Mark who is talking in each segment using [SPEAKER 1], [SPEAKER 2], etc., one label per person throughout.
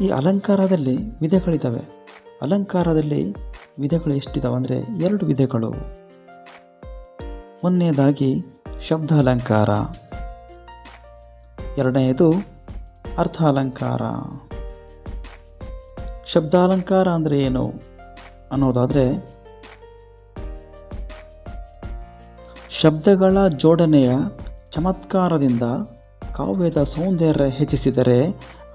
[SPEAKER 1] ಈ ಅಲಂಕಾರದಲ್ಲಿ ವಿಧಗಳಿದ್ದಾವೆ ಅಲಂಕಾರದಲ್ಲಿ ವಿಧಗಳು ಎಷ್ಟಿದಾವೆ ಅಂದರೆ ಎರಡು ವಿಧಗಳು. ಒಂದನೇದಾಗಿ ಶಬ್ದ ಅಲಂಕಾರ. ಎರಡನೆಯದು ಅರ್ಥ ಅಲಂಕಾರ. ಶಬ್ದಾಲಂಕಾರ ಅಂದರೆ ಏನು ಅನ್ನೋದಾದರೆ ಶಬ್ದಗಳ ಜೋಡಣೆಯ ಚಮತ್ಕಾರದಿಂದ ಕಾವ್ಯದ ಸೌಂದರ್ಯ ಹೆಚ್ಚಿಸಿದರೆ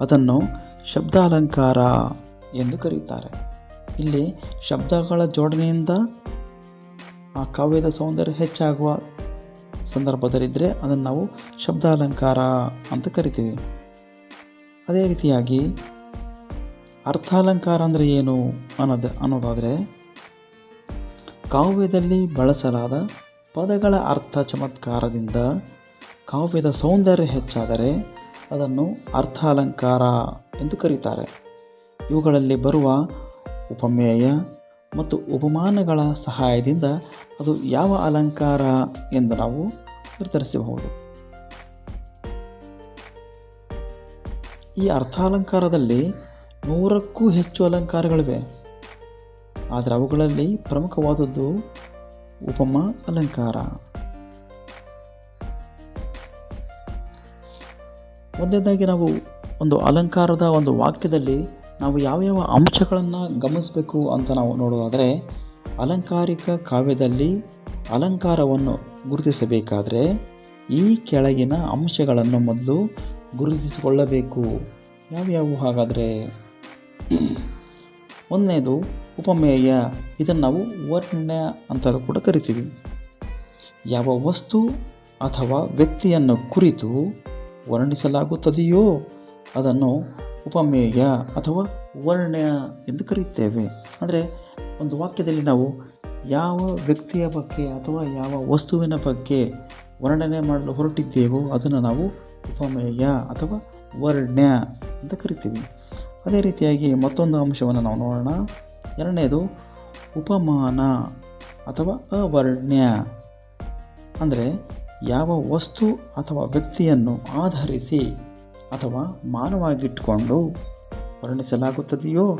[SPEAKER 1] ಅದನ್ನು ಶಬ್ದಾಲಂಕಾರ ಎಂದು ಕರೆಯುತ್ತಾರೆ. ಇಲ್ಲಿ ಶಬ್ದಗಳ ಜೋಡಣೆಯಿಂದ ಆ ಕಾವ್ಯದ ಸೌಂದರ್ಯ ಹೆಚ್ಚಾಗುವ ಸಂದರ್ಭದಲ್ಲಿದ್ದರೆ ಅದನ್ನು ನಾವು ಶಬ್ದಾಲಂಕಾರ ಅಂತ ಕರಿತೀವಿ. ಅದೇ ರೀತಿಯಾಗಿ ಅರ್ಥಾಲಂಕಾರ ಅಂದರೆ ಏನು ಅನ್ನೋದು ಅನ್ನೋದಾದರೆ ಕಾವ್ಯದಲ್ಲಿ ಬಳಸಲಾದ ಪದಗಳ ಅರ್ಥ ಚಮತ್ಕಾರದಿಂದ ಕಾವ್ಯದ ಸೌಂದರ್ಯ ಹೆಚ್ಚಾದರೆ ಅದನ್ನು ಅರ್ಥಾಲಂಕಾರ ಎಂದು ಕರೀತಾರೆ. ಇವುಗಳಲ್ಲಿ ಬರುವ ಉಪಮೇಯ ಮತ್ತು ಉಪಮಾನಗಳ ಸಹಾಯದಿಂದ ಅದು ಯಾವ ಅಲಂಕಾರ ಎಂದು ನಾವು ನಿರ್ಧರಿಸಬಹುದು. ಈ ಅರ್ಥಾಲಂಕಾರದಲ್ಲಿ ನೂರಕ್ಕೂ ಹೆಚ್ಚು ಅಲಂಕಾರಗಳಿವೆ. ಆದರೆ ಅವುಗಳಲ್ಲಿ ಪ್ರಮುಖವಾದದ್ದು ಉಪಮ ಅಲಂಕಾರ. ಒಂದನೇದಾಗಿ ನಾವು ಒಂದು ಅಲಂಕಾರದ ಒಂದು ವಾಕ್ಯದಲ್ಲಿ ನಾವು ಯಾವ ಯಾವ ಅಂಶಗಳನ್ನು ಗಮನಿಸಬೇಕು ಅಂತ ನಾವು ನೋಡೋದಾದರೆ ಅಲಂಕಾರಿಕ ಕಾವ್ಯದಲ್ಲಿ ಅಲಂಕಾರವನ್ನು ಗುರುತಿಸಬೇಕಾದರೆ ಈ ಕೆಳಗಿನ ಅಂಶಗಳನ್ನು ಮೊದಲು ಗುರುತಿಸಿಕೊಳ್ಳಬೇಕು. ಯಾವ್ಯಾವು ಹಾಗಾದರೆ? ಒಂದನೇದು ಉಪಮೇಯ. ಇದನ್ನು ನಾವು ವರ್ಣ್ಯ ಅಂತಲೂ ಕೂಡ ಕರಿತೀವಿ. ಯಾವ ವಸ್ತು ಅಥವಾ ವ್ಯಕ್ತಿಯನ್ನು ಕುರಿತು ವರ್ಣಿಸಲಾಗುತ್ತದೆಯೋ ಅದನ್ನು ಉಪಮೇಯ ಅಥವಾ ವರ್ಣ್ಯ ಎಂದು ಕರೆಯುತ್ತೇವೆ. ಅಂದರೆ ಒಂದು ವಾಕ್ಯದಲ್ಲಿ ನಾವು ಯಾವ ವ್ಯಕ್ತಿಯ ಬಗ್ಗೆ ಅಥವಾ ಯಾವ ವಸ್ತುವಿನ ಬಗ್ಗೆ ವರ್ಣನೆ ಮಾಡಲು ಹೊರಟಿದ್ದೇವೋ ಅದನ್ನು ನಾವು ಉಪಮೇಯ ಅಥವಾ ವರ್ಣ್ಯ ಅಂತ ಕರಿತೀವಿ. ಅದೇ ರೀತಿಯಾಗಿ ಮತ್ತೊಂದು ಅಂಶವನ್ನು ನಾವು ನೋಡೋಣ. ಎರಡನೇದು ಉಪಮಾನ ಅಥವಾ ಅವರ್ಣ್ಯ. ಅಂದರೆ ಯಾವ ವಸ್ತು ಅಥವಾ ವ್ಯಕ್ತಿಯನ್ನು ಆಧರಿಸಿ ಅಥವಾ ಮಾನವಾಗಿಟ್ಟುಕೊಂಡು ವರ್ಣಿಸಲಾಗುತ್ತದೆಯೋ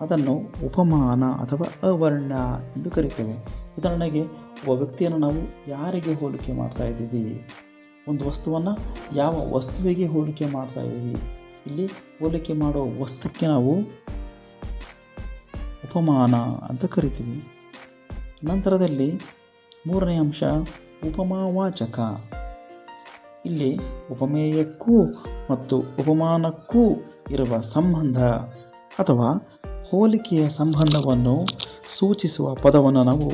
[SPEAKER 1] ಅದನ್ನು ಉಪಮಾನ ಅಥವಾ ಅವರ್ಣ ಎಂದು ಕರಿತೇವೆ. ಉದಾಹರಣೆಗೆ, ಒಬ್ಬ ವ್ಯಕ್ತಿಯನ್ನು ನಾವು ಯಾರಿಗೆ ಹೋಲಿಕೆ ಮಾಡ್ತಾ ಇದ್ದೀವಿ? ಒಂದು ವಸ್ತುವನ್ನು ಯಾವ ವಸ್ತುವಿಗೆ ಹೋಲಿಕೆ ಮಾಡ್ತಾ ಇದ್ದೀವಿ? ಇಲ್ಲಿ ಹೋಲಿಕೆ ಮಾಡುವ ವಸ್ತುಕ್ಕೆ ನಾವು ಉಪಮಾನ ಅಂತ ಕರಿತೀವಿ. ನಂತರದಲ್ಲಿ ಮೂರನೇ ಅಂಶ ಉಪಮಾವಾಚಕ. ಇಲ್ಲಿ ಉಪಮೇಯಕ್ಕೂ ಮತ್ತು ಉಪಮಾನಕ್ಕೂ ಇರುವ ಸಂಬಂಧ ಅಥವಾ ಹೋಲಿಕೆಯ ಸಂಬಂಧವನ್ನು ಸೂಚಿಸುವ ಪದವನ್ನು ನಾವು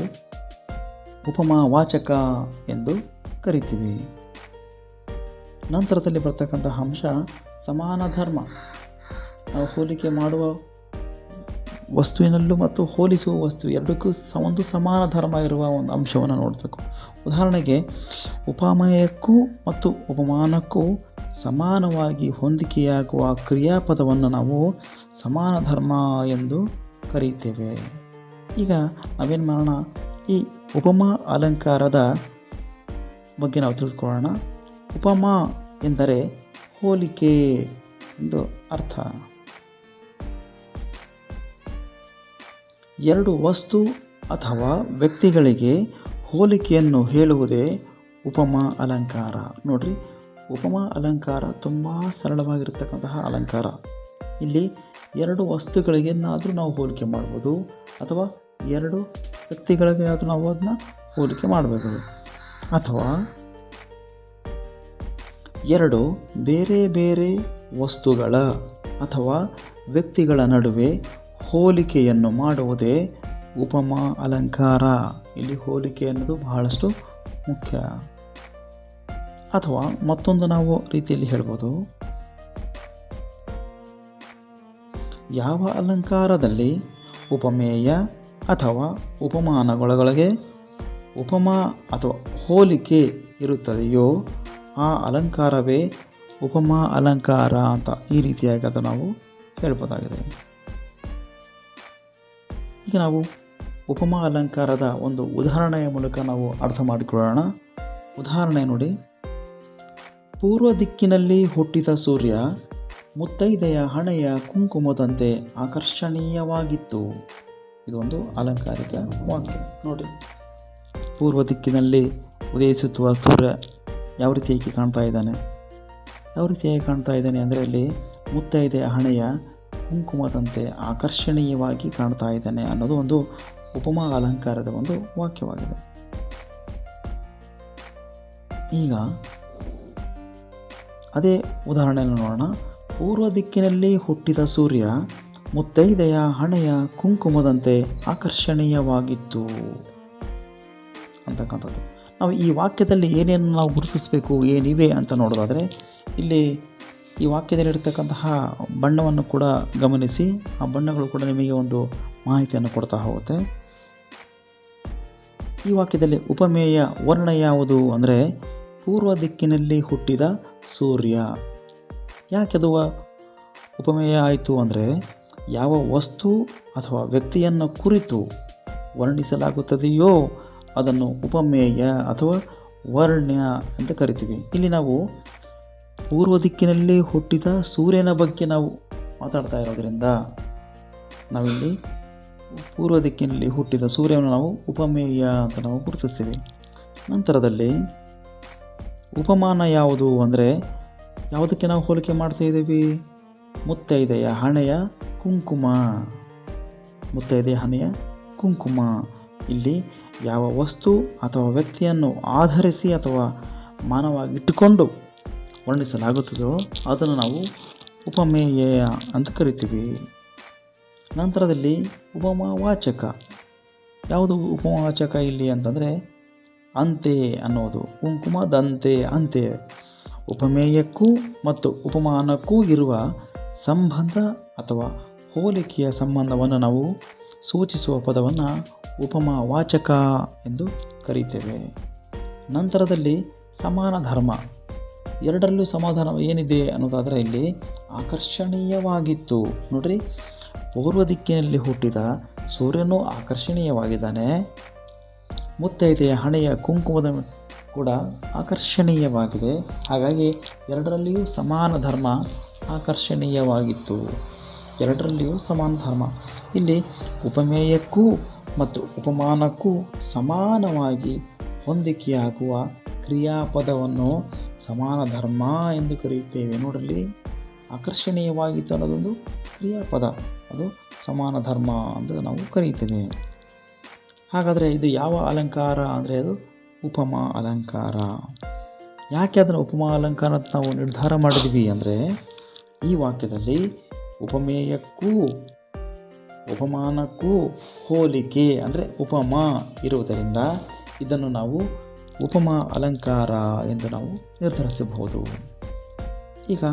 [SPEAKER 1] ಉಪಮಾವಾಚಕ ಎಂದು ಕರಿತೀವಿ. ನಂತರದಲ್ಲಿ ಬರ್ತಕ್ಕಂತಹ ಅಂಶ ಸಮಾನ ಧರ್ಮ. ನಾವು ಹೋಲಿಕೆ ಮಾಡುವ ವಸ್ತುವಿನಲ್ಲೂ ಮತ್ತು ಹೋಲಿಸುವ ವಸ್ತು ಎರಡಕ್ಕೂ ಸ, ಒಂದು ಸಮಾನ ಧರ್ಮ ಇರುವ ಒಂದು ಅಂಶವನ್ನು ನೋಡಬೇಕು. ಉದಾಹರಣೆಗೆ ಉಪಮಯಕ್ಕೂ ಮತ್ತು ಉಪಮಾನಕ್ಕೂ ಸಮಾನವಾಗಿ ಹೊಂದಿಕೆಯಾಗುವ ಕ್ರಿಯಾಪದವನ್ನು ನಾವು ಸಮಾನ ಧರ್ಮ ಎಂದು ಕರೆಯುತ್ತೇವೆ ಈಗ ನಾವೇನು ಮಾಡೋಣ? ಈ ಉಪಮಾ ಅಲಂಕಾರದ ಬಗ್ಗೆ ನಾವು ತಿಳಿದುಕೊಳ್ಳೋಣ ಉಪಮಾ ಎಂದರೆ ಹೋಲಿಕೆ ಎಂದು ಅರ್ಥ. ಎರಡು ವಸ್ತು ಅಥವಾ ವ್ಯಕ್ತಿಗಳಿಗೆ ಹೋಲಿಕೆಯನ್ನು ಹೇಳುವುದೇ ಉಪಮಾ ಅಲಂಕಾರ. ನೋಡ್ರಿ ಉಪಮಾ ಅಲಂಕಾರ ತುಂಬ ಸರಳವಾಗಿರತಕ್ಕಂತಹ ಅಲಂಕಾರ. ಇಲ್ಲಿ ಎರಡು ವಸ್ತುಗಳಿಗೇನಾದರೂ ನಾವು ಹೋಲಿಕೆ ಮಾಡ್ಬೋದು ಅಥವಾ ಎರಡು ವ್ಯಕ್ತಿಗಳಿಗೆ ಆದರೂ ನಾವು ಅದನ್ನ ಹೋಲಿಕೆ ಮಾಡಬೇಕು ಅಥವಾ ಎರಡು ಬೇರೆ ಬೇರೆ ವಸ್ತುಗಳ ಅಥವಾ ವ್ಯಕ್ತಿಗಳ ನಡುವೆ ಹೋಲಿಕೆಯನ್ನು ಮಾಡುವುದೇ ಉಪಮಾ ಅಲಂಕಾರ. ಇಲ್ಲಿ ಹೋಲಿಕೆ ಅನ್ನೋದು ಬಹಳಷ್ಟು ಮುಖ್ಯ. ಅಥವಾ ಮತ್ತೊಂದು ನಾವು ರೀತಿಯಲ್ಲಿ ಹೇಳ್ಬೋದು. ಯಾವ ಅಲಂಕಾರದಲ್ಲಿ ಉಪಮೇಯ ಅಥವಾ ಉಪಮಾನಗಳೊಳಗೆ ಉಪಮಾ ಅಥವಾ ಹೋಲಿಕೆ ಇರುತ್ತದೆಯೋ ಆ ಅಲಂಕಾರವೇ ಉಪಮಾ ಅಲಂಕಾರ ಅಂತ ಈ ರೀತಿಯಾಗಿ ಅದು ನಾವು ಹೇಳ್ಬೋದಾಗಿದೆ. ಈಗ ನಾವು ಉಪಮಾ ಅಲಂಕಾರದ ಒಂದು ಉದಾಹರಣೆಯ ಮೂಲಕ ನಾವು ಅರ್ಥ ಮಾಡಿಕೊಳ್ಳೋಣ. ಉದಾಹರಣೆ ನೋಡಿ. ಪೂರ್ವ ದಿಕ್ಕಿನಲ್ಲಿ ಹುಟ್ಟಿದ ಸೂರ್ಯ, ಮುತ್ತೈದೆಯ ಹಣೆಯ ಕುಂಕುಮದಂತೆ ಆಕರ್ಷಣೀಯವಾಗಿತ್ತು. ಇದೊಂದು ಅಲಂಕಾರಿಕ ವಾಕ್ಯ, ನೋಡಿ. ಪೂರ್ವ ದಿಕ್ಕಿನಲ್ಲಿ ಉದಯಿಸುತ್ತುವ ಸೂರ್ಯ ಯಾವ ರೀತಿಯಾಗಿ ಕಾಣ್ತಾ ಇದ್ದಾನೆ? ಯಾವ ರೀತಿಯಾಗಿ ಕಾಣ್ತಾ ಇದ್ದಾನೆ ಅಂದರೆ ಅಲ್ಲಿ ಮುತ್ತೈದೆಯ ಹಣೆಯ ಕುಂಕುಮದಂತೆ ಆಕರ್ಷಣೀಯವಾಗಿ ಕಾಣ್ತಾ ಇದ್ದಾನೆ ಅನ್ನೋದು ಒಂದು ಉಪಮಾ ಅಲಂಕಾರದ ಒಂದು ವಾಕ್ಯವಾಗಿದೆ. ಈಗ ಅದೇ ಉದಾಹರಣೆಯನ್ನು ನೋಡೋಣ. ಪೂರ್ವ ದಿಕ್ಕಿನಲ್ಲಿ ಹುಟ್ಟಿದ ಸೂರ್ಯ ಮುತ್ತೈದೆಯ ಹಣೆಯ ಕುಂಕುಮದಂತೆ ಆಕರ್ಷಣೀಯವಾಗಿತ್ತು. ಅಂತಕ್ಕಂಥದ್ದು. ನಾವು ಈ ವಾಕ್ಯದಲ್ಲಿ ಏನೇನು ನಾವು ಗುರುತಿಸಬೇಕು, ಏನಿವೆ ಅಂತ ನೋಡೋದಾದರೆ, ಇಲ್ಲಿ ಈ ವಾಕ್ಯದಲ್ಲಿರ್ತಕ್ಕಂತಹ ಬಣ್ಣವನ್ನು ಕೂಡ ಗಮನಿಸಿ, ಆ ಬಣ್ಣಗಳು ಕೂಡ ನಿಮಗೆ ಒಂದು ಮಾಹಿತಿಯನ್ನು ಕೊಡ್ತಾ ಹೋಗುತ್ತೆ. ಈ ವಾಕ್ಯದಲ್ಲಿ ಉಪಮೇಯ ವರ್ಣ ಯಾವುದು ಅಂದರೆ, ಪೂರ್ವ ದಿಕ್ಕಿನಲ್ಲಿ ಹುಟ್ಟಿದ ಸೂರ್ಯ. ಯಾಕೆ ಅದು ಉಪಮೇಯ ಆಯಿತು ಅಂದರೆ ಯಾವ ವಸ್ತು ಅಥವಾ ವ್ಯಕ್ತಿಯನ್ನು ಕುರಿತು ವರ್ಣಿಸಲಾಗುತ್ತದೆಯೋ ಅದನ್ನು ಉಪಮೇಯ ಅಥವಾ ವರ್ಣ್ಯ ಅಂತ ಕರಿತೀವಿ. ಇಲ್ಲಿ ನಾವು ಪೂರ್ವ ದಿಕ್ಕಿನಲ್ಲಿ ಹುಟ್ಟಿದ ಸೂರ್ಯನ ಬಗ್ಗೆ ನಾವು ಮಾತಾಡ್ತಾ ಇರೋದ್ರಿಂದ ನಾವಿಲ್ಲಿ ಪೂರ್ವ ದಿಕ್ಕಿನಲ್ಲಿ ಹುಟ್ಟಿದ ಸೂರ್ಯನ ನಾವು ಉಪಮೇಯ ಅಂತ ನಾವು ಗುರುತಿಸ್ತೀವಿ. ನಂತರದಲ್ಲಿ ಉಪಮಾನ ಯಾವುದು ಅಂದರೆ, ಯಾವುದಕ್ಕೆ ನಾವು ಹೋಲಿಕೆ ಮಾಡ್ತಾ ಇದ್ದೀವಿ? ಮುತ್ತೈದೆಯ ಹಣೆಯ ಕುಂಕುಮ. ಮುತ್ತೈದೆಯ ಹಣೆಯ ಕುಂಕುಮ. ಇಲ್ಲಿ ಯಾವ ವಸ್ತು ಅಥವಾ ವ್ಯಕ್ತಿಯನ್ನು ಆಧರಿಸಿ ಅಥವಾ ಮಾನವಾಗಿಟ್ಟುಕೊಂಡು ವರ್ಣಿಸಲಾಗುತ್ತದೋ ಅದನ್ನು ನಾವು ಉಪಮೇಯ ಅಂತ ಕರಿತೀವಿ. ನಂತರದಲ್ಲಿ ಉಪಮಾವಾಚಕ. ಯಾವುದು ಉಪಮಾವಾಚಕ ಇಲ್ಲಿ ಅಂತಂದರೆ ಅಂತೆ ಅನ್ನೋದು. ಕುಂಕುಮದಂತೆ ಅಂತೆ. ಉಪಮೇಯಕ್ಕೂ ಮತ್ತು ಉಪಮಾನಕ್ಕೂ ಇರುವ ಸಂಬಂಧ ಅಥವಾ ಹೋಲಿಕೆಯ ಸಂಬಂಧವನ್ನು ನಾವು ಸೂಚಿಸುವ ಪದವನ್ನು ಉಪಮಾವಾಚಕ ಎಂದು ಕರೀತೇವೆ. ನಂತರದಲ್ಲಿ ಸಮಾನ ಧರ್ಮ. ಎರಡರಲ್ಲೂ ಸಮಾಧಾನ ಏನಿದೆ ಅನ್ನೋದಾದರೆ ಇಲ್ಲಿ ಆಕರ್ಷಣೀಯವಾಗಿತ್ತು. ನೋಡ್ರಿ, ಪೂರ್ವ ದಿಕ್ಕಿನಲ್ಲಿ ಹುಟ್ಟಿದ ಸೂರ್ಯನೂ ಆಕರ್ಷಣೀಯವಾಗಿದ್ದಾನೆ. ಮುತ್ತೈದೆಯ ಹಣೆಯ ಕುಂಕುಮದ ಕೂಡ ಆಕರ್ಷಣೀಯವಾಗಿದೆ. ಹಾಗಾಗಿ ಎರಡರಲ್ಲಿಯೂ ಸಮಾನ ಧರ್ಮ ಆಕರ್ಷಣೀಯವಾಗಿತ್ತು. ಎರಡರಲ್ಲಿಯೂ ಸಮಾನ ಧರ್ಮ. ಇಲ್ಲಿ ಉಪಮೇಯಕ್ಕೂ ಮತ್ತು ಉಪಮಾನಕ್ಕೂ ಸಮಾನವಾಗಿ ಹೊಂದಿಕೆಯಾಗುವ ಕ್ರಿಯಾಪದವನ್ನು ಸಮಾನ ಧರ್ಮ ಎಂದು ಕರೆಯುತ್ತೇವೆ. ನೋಡಲಿ ಆಕರ್ಷಣೀಯವಾಗಿತ್ತು ಅನ್ನೋದೊಂದು ಕ್ರಿಯಾಪದ. ಅದು ಸಮಾನ ಧರ್ಮ ಅಂತ ನಾವು ಕರೀತೇವೆ. ಹಾಗಾದರೆ ಇದು ಯಾವ ಅಲಂಕಾರ ಅಂದರೆ ಅದು ಉಪಮಾ ಅಲಂಕಾರ. ಯಾಕೆ ಅದನ್ನು ಉಪಮಾ ಅಲಂಕಾರ ಅಂತ ನಾವು ನಿರ್ಧಾರ ಮಾಡಿದ್ವಿ ಅಂದರೆ ಈ ವಾಕ್ಯದಲ್ಲಿ ಉಪಮೇಯಕ್ಕೂ ಉಪಮಾನಕ್ಕೂ ಹೋಲಿಕೆ ಅಂದರೆ ಉಪಮಾ ಇರುವುದರಿಂದ ಇದನ್ನು ನಾವು ಉಪಮಾ ಅಲಂಕಾರ ಎಂದು ನಾವು ನಿರ್ಧರಿಸಬಹುದು. ಈಗ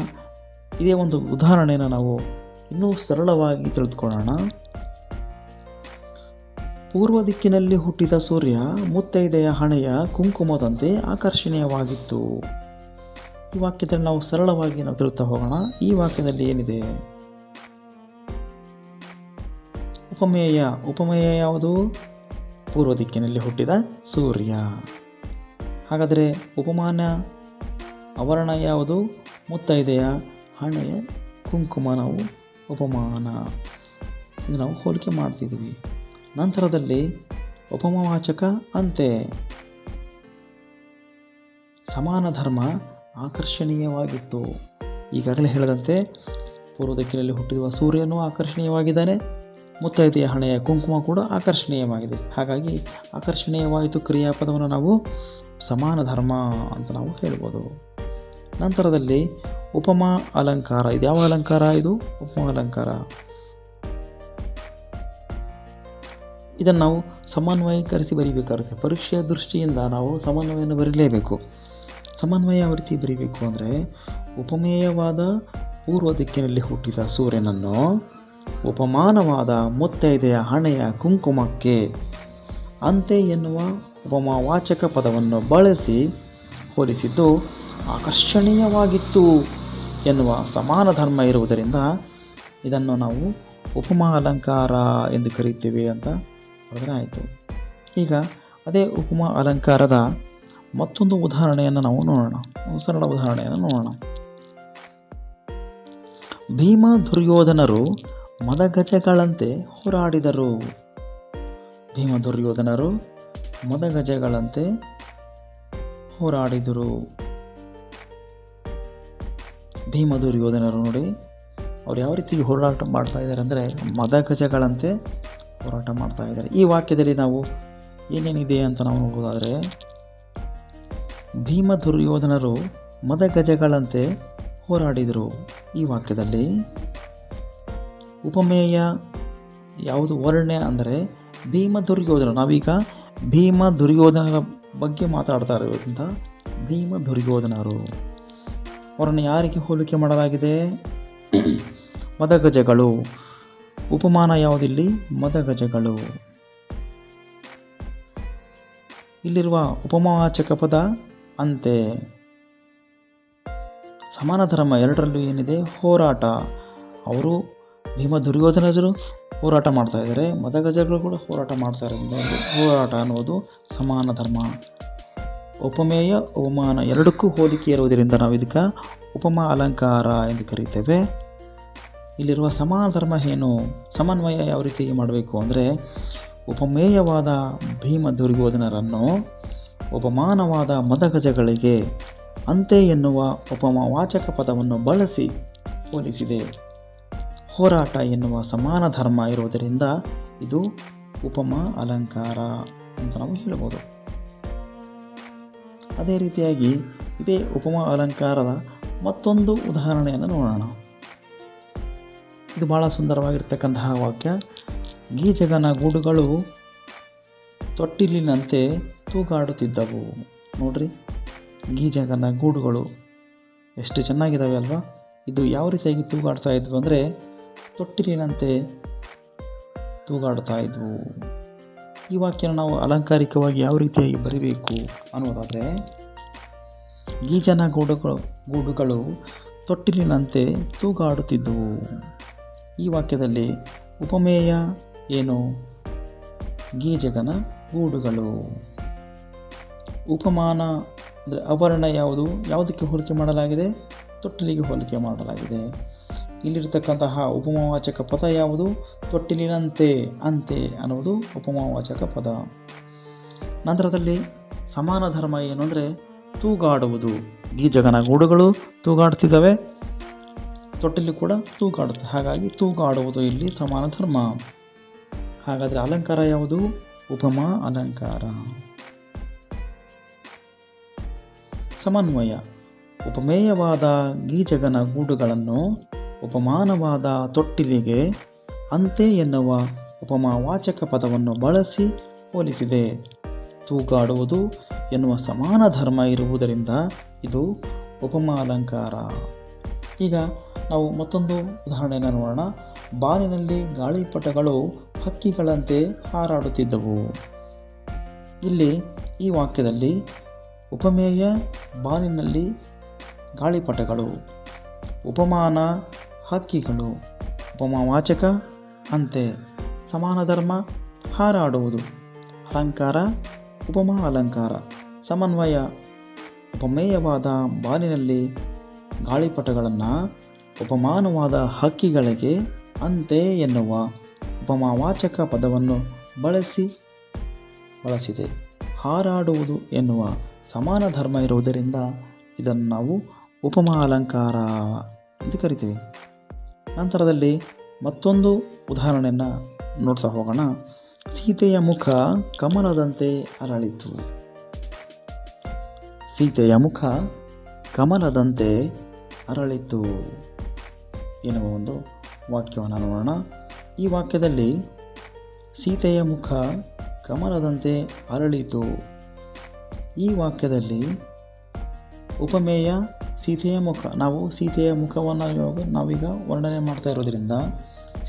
[SPEAKER 1] ಇದೇ ಒಂದು ಉದಾಹರಣೆಯನ್ನು ನಾವು ಇನ್ನೂ ಸರಳವಾಗಿ ತಿಳಿದುಕೊಳ್ಳೋಣ. ಪೂರ್ವ ದಿಕ್ಕಿನಲ್ಲಿ ಹುಟ್ಟಿದ ಸೂರ್ಯ, ಮುತ್ತೈದೆಯ ಹಣೆಯ ಕುಂಕುಮದಂತೆ ಆಕರ್ಷಣೀಯವಾಗಿತ್ತು. ಈ ವಾಕ್ಯದಲ್ಲಿ ನಾವು ಸರಳವಾಗಿ ನಾವು ತಿಳುತ್ತಾ ಹೋಗೋಣ. ಈ ವಾಕ್ಯದಲ್ಲಿ ಏನಿದೆ? ಉಪಮೇಯ ಉಪಮೇಯ ಯಾವುದು? ಪೂರ್ವ ದಿಕ್ಕಿನಲ್ಲಿ ಹುಟ್ಟಿದ ಸೂರ್ಯ. ಹಾಗಾದರೆ ಉಪಮಾನ ಅವರಣ ಯಾವುದು? ಮುತ್ತೈದೆಯ ಹಣೆಯ ಕುಂಕುಮ ನಾವು ಉಪಮಾನ. ಇದು ನಾವು ಹೋಲಿಕೆ ಮಾಡ್ತಿದ್ದೀವಿ. ನಂತರದಲ್ಲಿ ಉಪಮವಾಚಕ ಅಂತೆ. ಸಮಾನ ಧರ್ಮ ಆಕರ್ಷಣೀಯವಾಗಿತ್ತು. ಈಗಾಗಲೇ ಹೇಳದಂತೆ ಪೂರ್ವ ದಿಕ್ಕಿನಲ್ಲಿ ಹುಟ್ಟಿರುವ ಸೂರ್ಯನೂ ಆಕರ್ಷಣೀಯವಾಗಿದ್ದಾನೆ, ಮುತ್ತೈದೆಯ ಹಣೆಯ ಕುಂಕುಮ ಕೂಡ ಆಕರ್ಷಣೀಯವಾಗಿದೆ. ಹಾಗಾಗಿ ಆಕರ್ಷಣೀಯವಾಯಿತು ಕ್ರಿಯಾಪದವನ್ನು ನಾವು ಸಮಾನ ಧರ್ಮ ಅಂತ ನಾವು ಹೇಳ್ಬೋದು. ನಂತರದಲ್ಲಿ ಉಪಮಾ ಅಲಂಕಾರ, ಇದು ಯಾವ ಅಲಂಕಾರ? ಇದು ಉಪಮಾ ಅಲಂಕಾರ. ಇದನ್ನು ನಾವು ಸಮನ್ವಯೀಕರಿಸಿ ಬರೀಬೇಕಾಗುತ್ತೆ. ಪರೀಕ್ಷೆಯ ದೃಷ್ಟಿಯಿಂದ ನಾವು ಸಮನ್ವಯವನ್ನು ಬರೀಲೇಬೇಕು. ಸಮನ್ವಯ ಯಾವ ರೀತಿ ಬರೀಬೇಕು ಅಂದರೆ, ಉಪಮೇಯವಾದ ಪೂರ್ವ ದಿಕ್ಕಿನಲ್ಲಿ ಹುಟ್ಟಿದ ಸೂರ್ಯನನ್ನು ಉಪಮಾನವಾದ ಮುತ್ತೈದೆಯ ಹಣೆಯ ಕುಂಕುಮಕ್ಕೆ ಅಂತೆ ಎನ್ನುವ ಉಪಮಾವಾಚಕ ಪದವನ್ನು ಬಳಸಿ ಹೋಲಿಸಿದ್ದು ಆಕರ್ಷಣೀಯವಾಗಿತ್ತು ಎನ್ನುವ ಸಮಾನ ಧರ್ಮ ಇರುವುದರಿಂದ ಇದನ್ನು ನಾವು ಉಪಮಾ ಅಲಂಕಾರ ಎಂದು ಕರೆಯುತ್ತೇವೆ ಅಂತ ಹೇಳಿದ್ರೆ ಆಯಿತು ಈಗ ಅದೇ ಉಪಮ ಅಲಂಕಾರದ ಮತ್ತೊಂದು ಉದಾಹರಣೆಯನ್ನು ನಾವು ನೋಡೋಣ. ಒಂದು ಸರಳ ಉದಾಹರಣೆಯನ್ನು ನೋಡೋಣ. ಭೀಮ ದುರ್ಯೋಧನರು ಮದಗಜಗಳಂತೆ ಹೋರಾಡಿದರು. ಭೀಮ ದುರ್ಯೋಧನರು ಮದಗಜಗಳಂತೆ ಹೋರಾಡಿದರು. ಭೀಮ ದುರ್ಯೋಧನರು ನೋಡಿ, ಅವ್ರು ಯಾವ ರೀತಿ ಹೋರಾಟ ಮಾಡ್ತಾ ಇದ್ದಾರೆ ಅಂದರೆ ಮದಗಜಗಳಂತೆ ಹೋರಾಟ ಮಾಡ್ತಾ ಇದ್ದಾರೆ. ಈ ವಾಕ್ಯದಲ್ಲಿ ನಾವು ಏನೇನಿದೆ ಅಂತ ನಾವು ನೋಡೋದಾದರೆ, ಭೀಮ ದುರ್ಯೋಧನರು ಮದಗಜಗಳಂತೆ ಹೋರಾಡಿದರು. ಈ ವಾಕ್ಯದಲ್ಲಿ ಉಪಮೇಯ ಯಾವುದು ವರ್ಣೆ ಅಂದರೆ ಭೀಮ ದುರ್ಯೋಧನ. ನಾವೀಗ ಭೀಮ ದುರ್ಯೋಧನರ ಬಗ್ಗೆ ಮಾತಾಡ್ತಾ ಇರೋದ್ರಿಂದ ಭೀಮ ದುರ್ಯೋಧನರು. ಅವರನ್ನು ಯಾರಿಗೆ ಹೋಲಿಕೆ ಮಾಡಲಾಗಿದೆ? ಮದಗಜಗಳು ಉಪಮಾನ ಯಾವುದಿಲ್ಲಿ? ಮದಗಜಗಳು. ಇಲ್ಲಿರುವ ಉಪಮಾವಾಚಕ ಪದ ಅಂತೆ. ಸಮಾನ ಧರ್ಮ ಎರಡರಲ್ಲೂ ಏನಿದೆ? ಹೋರಾಟ. ಅವರು ಭೀಮ ದುರ್ಯೋಧನರು ಹೋರಾಟ ಮಾಡ್ತಾ ಇದ್ದಾರೆ. ಮದಗಜಗಳು ಕೂಡ ಹೋರಾಟ ಮಾಡ್ತಾ ಹೋರಾಟ ಅನ್ನೋದು ಸಮಾನ ಧರ್ಮ. ಉಪಮೇಯ ಉಪಮಾನ ಎರಡಕ್ಕೂ ಹೋಲಿಕೆ ಇರುವುದರಿಂದ ನಾವು ಇದಕ್ಕೆ ಉಪಮಾ ಅಲಂಕಾರ ಎಂದು ಕರೀತೇವೆ. ಇಲ್ಲಿರುವ ಸಮಾನ ಧರ್ಮ ಏನು? ಸಮನ್ವಯ ಯಾವ ರೀತಿ ಮಾಡಬೇಕು ಅಂದರೆ ಉಪಮೇಯವಾದ ಭೀಮ ದುರ್ಯೋಧನರನ್ನು ಉಪಮಾನವಾದ ಮದಗಜಗಳಿಗೆ ಅಂತೆ ಎನ್ನುವ ಉಪಮ ವಾಚಕ ಪದವನ್ನು ಬಳಸಿ ಹೋಲಿಸಿದೆ. ಹೋರಾಟ ಎನ್ನುವ ಸಮಾನ ಧರ್ಮ ಇರುವುದರಿಂದ ಇದು ಉಪಮ ಅಲಂಕಾರ ಅಂತ ನಾವು ಹೇಳ್ಬೋದು. ಅದೇ ರೀತಿಯಾಗಿ ಇದೇ ಉಪಮ ಅಲಂಕಾರದ ಮತ್ತೊಂದು ಉದಾಹರಣೆಯನ್ನು ನೋಡೋಣ. ಇದು ಭಾಳ ಸುಂದರವಾಗಿರ್ತಕ್ಕಂತಹ ವಾಕ್ಯ. ಗೀಜಗನ ಗೂಡುಗಳು ತೊಟ್ಟಿಲಿನಂತೆ ತೂಗಾಡುತ್ತಿದ್ದವು. ನೋಡ್ರಿ ಗೀಜಗನ ಗೂಡುಗಳು ಎಷ್ಟು ಚೆನ್ನಾಗಿದ್ದಾವೆ ಅಲ್ವಾ? ಇದು ಯಾವ ರೀತಿಯಾಗಿ ತೂಗಾಡ್ತಾ ಇದ್ವು ಅಂದರೆ ತೊಟ್ಟಿಲಿನಂತೆ ತೂಗಾಡ್ತಾ ಇದ್ವು. ಈ ವಾಕ್ಯನ ನಾವು ಅಲಂಕಾರಿಕವಾಗಿ ಯಾವ ರೀತಿಯಾಗಿ ಬರಿಬೇಕು ಅನ್ನೋದಾದರೆ ಗೀಜನ ಗೂಡುಗಳು ಗೂಡುಗಳು ತೊಟ್ಟಿಲಿನಂತೆ ತೂಗಾಡುತ್ತಿದ್ದವು. ಈ ವಾಕ್ಯದಲ್ಲಿ ಉಪಮೇಯ ಏನು? ಗೀಜಗನ ಗೂಡುಗಳು. ಉಪಮಾನ ಅಂದರೆ ಅವರ್ಣ ಯಾವುದು? ಯಾವುದಕ್ಕೆ ಹೋಲಿಕೆ ಮಾಡಲಾಗಿದೆ? ತೊಟ್ಟಿಲಿಗೆ ಹೋಲಿಕೆ ಮಾಡಲಾಗಿದೆ. ಇಲ್ಲಿರ್ತಕ್ಕಂತಹ ಉಪಮಾವಾಚಕ ಪದ ಯಾವುದು? ತೊಟ್ಟಿಲಿನಂತೆ, ಅಂತೆ ಅನ್ನುವುದು ಉಪಮಾವಾಚಕ ಪದ. ನಂತರದಲ್ಲಿ ಸಮಾನ ಧರ್ಮ ಏನು ಅಂದರೆ ತೂಗಾಡುವುದು. ಗೀಜಗನ ಗೂಡುಗಳು ತೂಗಾಡ್ತಿದ್ದಾವೆ. ತೊಟ್ಟಿಲಿ ಕೂಡ ತೂಗಾಡುತ್ತೆ. ಹಾಗಾಗಿ ತೂಗಾಡುವುದು ಇಲ್ಲಿ ಸಮಾನ ಧರ್ಮ. ಹಾಗಾದರೆ ಅಲಂಕಾರ ಯಾವುದು? ಉಪಮಾ ಅಲಂಕಾರ. ಸಮನ್ವಯ. ಉಪಮೇಯವಾದ ಗೀಜಗನ ಗೂಡುಗಳನ್ನು ಉಪಮಾನವಾದ ತೊಟ್ಟಿಲಿಗೆ ಅಂತೆ ಎನ್ನುವ ಉಪಮಾವಾಚಕ ಪದವನ್ನು ಬಳಸಿ ಹೋಲಿಸಿದೆ. ತೂಗಾಡುವುದು ಎನ್ನುವ ಸಮಾನ ಧರ್ಮ ಇರುವುದರಿಂದ ಇದು ಉಪಮಾ ಅಲಂಕಾರ. ಈಗ ನಾವು ಮತ್ತೊಂದು ಉದಾಹರಣೆಯನ್ನು ನೋಡೋಣ. ಬಾನಿನಲ್ಲಿ ಗಾಳಿಪಟಗಳು ಹಕ್ಕಿಗಳಂತೆ ಹಾರಾಡುತ್ತಿದ್ದವು. ಇಲ್ಲಿ ಈ ವಾಕ್ಯದಲ್ಲಿ ಉಪಮೇಯ ಬಾನಿನಲ್ಲಿ ಗಾಳಿಪಟಗಳು ಉಪಮಾನ ಹಕ್ಕಿಗಳು ಉಪಮಾವಾಚಕ ಅಂತೆ ಸಮಾನ ಧರ್ಮ ಹಾರಾಡುವುದು. ಅಲಂಕಾರ, ಉಪಮಾ ಅಲಂಕಾರ, ಸಮನ್ವಯ, ಉಪಮೇಯವಾದ ಬಾನಿನಲ್ಲಿ ಗಾಳಿಪಟಗಳನ್ನು ಉಪಮಾನವಾದ ಹಕ್ಕಿಗಳಿಗೆ ಅಂತೆ ಎನ್ನುವ ಉಪಮಾವಾಚಕ ಪದವನ್ನು ಬಳಸಿ ಬಳಸಿದೆ. ಹಾರಾಡುವುದು ಎನ್ನುವ ಸಮಾನ ಧರ್ಮ ಇರುವುದರಿಂದ ಇದನ್ನು ನಾವು ಉಪಮಾ ಅಲಂಕಾರ ಎಂದು ಕರಿತೀವಿ. ನಂತರದಲ್ಲಿ ಮತ್ತೊಂದು ಉದಾಹರಣೆಯನ್ನು ನೋಡ್ತಾ ಹೋಗೋಣ. ಸೀತೆಯ ಮುಖ ಕಮಲದಂತೆ ಅರಳಿತು. ಸೀತೆಯ ಮುಖ ಕಮಲದಂತೆ ಅರಳಿತು. ಎನ್ನುವ ಒಂದು ವಾಕ್ಯವನ್ನು ನೋಡೋಣ. ಈ ವಾಕ್ಯದಲ್ಲಿ ಸೀತೆಯ ಮುಖ ಕಮಲದಂತೆ ಅರಳಿತು. ಈ ವಾಕ್ಯದಲ್ಲಿ ಉಪಮೇಯ ಸೀತೆಯ ಮುಖ, ನಾವು ಸೀತೆಯ ಮುಖವನ್ನು ಇವಾಗ ನಾವೀಗ ವರ್ಣನೆ ಮಾಡ್ತಾ ಇರೋದ್ರಿಂದ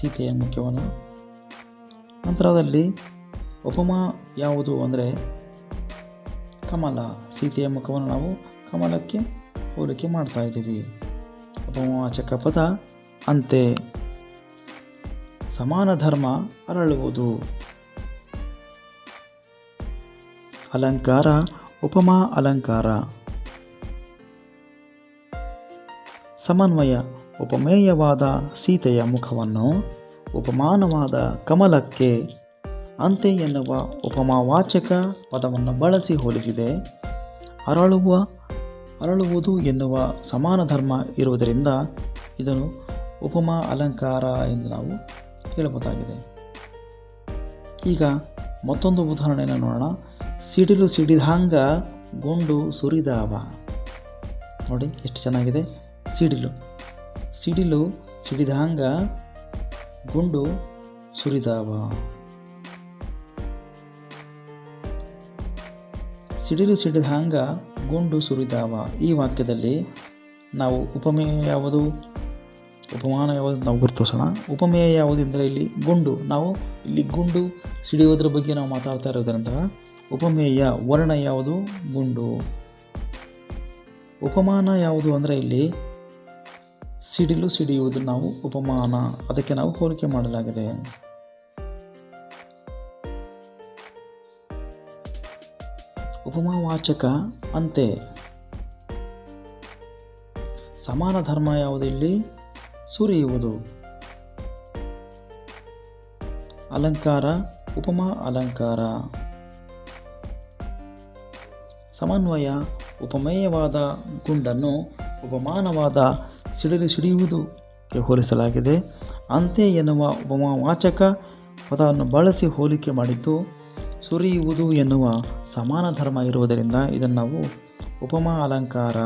[SPEAKER 1] ಸೀತೆಯ ಮುಖ್ಯವನ್ನು ನಂತರದಲ್ಲಿ ಉಪಮ ಯಾವುದು ಅಂದರೆ ಕಮಲ, ಸೀತೆಯ ಮುಖವನ್ನು ನಾವು ಕಮಲಕ್ಕೆ ಹೋಲಿಕೆ ಮಾಡ್ತಾ ಇದ್ದೀವಿ. ಉಪಮಾವಾಚಕ ಪದ ಅಂತೆ ಸಮಾನ ಧರ್ಮ ಅರಳುವುದು. ಅಲಂಕಾರ, ಉಪಮಾ, ಅಲಂಕಾರ. ಸಮನ್ವಯ, ಉಪಮೇಯವಾದ ಸೀತೆಯ ಮುಖವನ್ನು ಉಪಮಾನವಾದ ಕಮಲಕ್ಕೆ. ಅಂತೆ ಎನ್ನುವ ಉಪಮಾವಾಚಕ ಪದವನ್ನು ಬಳಸಿ ಹೋಲಿಸಿದೆ. ಅರಳುವ ಅರಳುವುದು ಎನ್ನುವ ಸಮಾನ ಧರ್ಮ ಇರುವುದರಿಂದ ಇದನ್ನು ಉಪಮಾ ಅಲಂಕಾರ ಎಂದು ನಾವು ಹೇಳಬಹುದಾಗಿದೆ. ಈಗ ಮತ್ತೊಂದು ಉದಾಹರಣೆಯನ್ನು ನೋಡೋಣ. ಸಿಡಿಲು ಸಿಡಿದಾಂಗ ಗೊಂಡು ಸುರಿದಾವ. ನೋಡಿ, ಎಷ್ಟು ಚೆನ್ನಾಗಿದೆ. ಸಿಡಿಲು. ಸಿಡಿಲು ಸಿಡಿದಾಂಗ ಗುಂಡು ಸುರಿದಾವ. ಸಿಡಿಲು ಸಿಡಿದ ಹಂಗೆ ಗುಂಡು ಸುರಿದಾವ. ಈ ವಾಕ್ಯದಲ್ಲಿ ನಾವು ಉಪಮೇಯ ಯಾವುದು? ಉಪಮಾನ ಯಾವುದು? ನಾವು ಗುರುತಿಸೋಣ. ಉಪಮೇಯ ಯಾವುದು ಎಂದರೆ ಇಲ್ಲಿ ಗುಂಡು. ನಾವು ಇಲ್ಲಿ ಗುಂಡು ಸಿಡಿಯೋದ್ರ ಬಗ್ಗೆ ನಾವು ಮಾತಾಡ್ತಾ ಇರೋದರಿಂದ ಉಪಮೇಯ ವರ್ಣ ಯಾವುದು? ಗುಂಡು. ಉಪಮಾನ ಯಾವುದು ಅಂದರೆ ಇಲ್ಲಿ ಸಿಡಿಲು ಸಿಡಿಯುವುದು ನಾವು ಉಪಮಾನ. ಅದಕ್ಕೆ ನಾವು ಹೋಲಿಕೆ ಮಾಡಲಾಗಿದೆ. ಉಪಮಾವಾಚಕ ಅಂತೆ. ಸಮಾನ ಧರ್ಮ ಯಾವುದು ಇಲ್ಲಿ ಸುರಿಯುವುದು. ಅಲಂಕಾರ, ಉಪಮಾ, ಅಲಂಕಾರ. ಸಮನ್ವಯ, ಉಪಮೇಯವಾದ ಗುಂಡನ್ನು ಉಪಮಾನವಾದ ಸಿಡಿಲು ಸಿಡಿಯುವುದಕ್ಕೆ ಹೋಲಿಸಲಾಗಿದೆ. ಅಂತೆ ಎನ್ನುವ ಉಪಮಾವಾಚಕ ಪದವನ್ನು ಬಳಸಿ ಹೋಲಿಕೆ ಮಾಡಿದ್ದು ಸುರಿಯುವುದು ಎನ್ನುವ ಸಮಾನ ಧರ್ಮ ಇರುವುದರಿಂದ ಇದನ್ನು ನಾವು ಉಪಮಾ ಅಲಂಕಾರ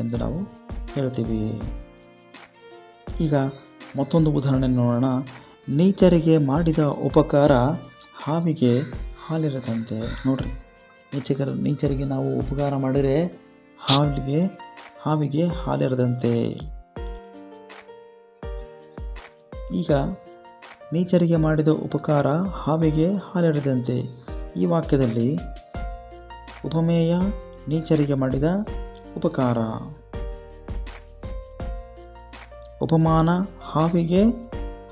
[SPEAKER 1] ಎಂದು ನಾವು ಹೇಳ್ತೀವಿ. ಈಗ ಮತ್ತೊಂದು ಉದಾಹರಣೆ ನೋಡೋಣ. ನೀಚರಿಗೆ ಮಾಡಿದ ಉಪಕಾರ ಹಾವಿಗೆ ಹಾಲಿರದಂತೆ. ನೋಡ್ರಿ ನೀಚಕರ ನೀಚರಿಗೆ ನಾವು ಉಪಕಾರ ಮಾಡಿದರೆ ಹಾವಿಗೆ ಹಾವಿಗೆ ಹಾಲಿರದಂತೆ. ಈಗ ನೀಚರಿಗೆ ಮಾಡಿದ ಉಪಕಾರ ಹಾವಿಗೆ ಹಾಲಿರದಂತೆ. ಈ ವಾಕ್ಯದಲ್ಲಿ ಉಪಮೇಯ ನೀಚರಿಗೆ ಮಾಡಿದ ಉಪಕಾರ. ಉಪಮಾನ ಹಾವಿಗೆ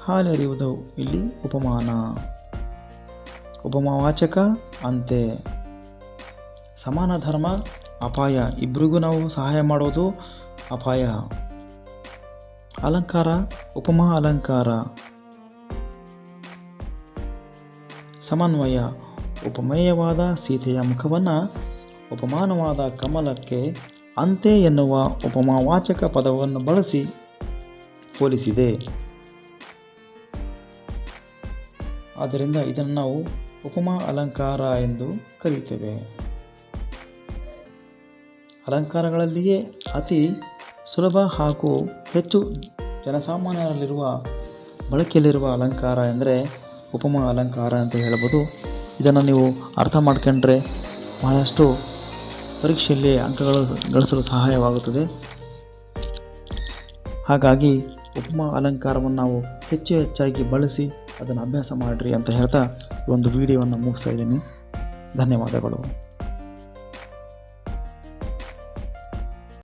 [SPEAKER 1] ಹಾಲೆರಿಯುವುದು. ಇಲ್ಲಿ ಉಪಮಾನ. ಉಪಮಾವಾಚಕ ಅಂತೆ ಸಮಾನ ಧರ್ಮ, ಅಪಾಯ. ಇಬ್ಬರಿಗೂ ನಾವು ಸಹಾಯ ಮಾಡೋದು ಅಪಾಯ. ಅಲಂಕಾರ, ಉಪಮಾ ಅಲಂಕಾರ. ಸಮನ್ವಯ. ಉಪಮೇಯವಾದ ಸೀತೆಯ ಮುಖವನ್ನು ಉಪಮಾನವಾದ ಕಮಲಕ್ಕೆ ಅಂತೆ ಎನ್ನುವ ಉಪಮಾವಾಚಕ ಪದವನ್ನು ಬಳಸಿ ಹೋಲಿಸಿದೆ. ಆದ್ದರಿಂದ ಇದನ್ನು ನಾವು ಉಪಮಾ ಅಲಂಕಾರ ಎಂದು ಕರೆಯುತ್ತೇವೆ. ಅಲಂಕಾರಗಳಲ್ಲಿಯೇ ಅತಿ ಸುಲಭ ಹಾಗೂ ಹೆಚ್ಚು ಜನಸಾಮಾನ್ಯರಲ್ಲಿರುವ ಬಳಕೆಯಲ್ಲಿರುವ ಅಲಂಕಾರ ಎಂದರೆ ಉಪಮಾ ಅಲಂಕಾರ ಅಂತ ಹೇಳ್ಬೋದು ಇದನ್ನು ನೀವು ಅರ್ಥ ಮಾಡ್ಕೊಂಡ್ರೆ ಬಹಳಷ್ಟು ಪರೀಕ್ಷೆಯಲ್ಲಿ ಅಂಕಗಳು ಗಳಿಸಲು ಸಹಾಯವಾಗುತ್ತದೆ. ಹಾಗಾಗಿ ಉಪಮಾ ಅಲಂಕಾರವನ್ನು ನಾವು ಹೆಚ್ಚು ಹೆಚ್ಚಾಗಿ ಬಳಸಿ ಅದನ್ನು ಅಭ್ಯಾಸ ಮಾಡಿರಿ ಅಂತ ಹೇಳ್ತಾ ಒಂದು ವಿಡಿಯೋವನ್ನು ಮುಗಿಸ್ತಾ ಇದ್ದೀನಿ. ಧನ್ಯವಾದಗಳು.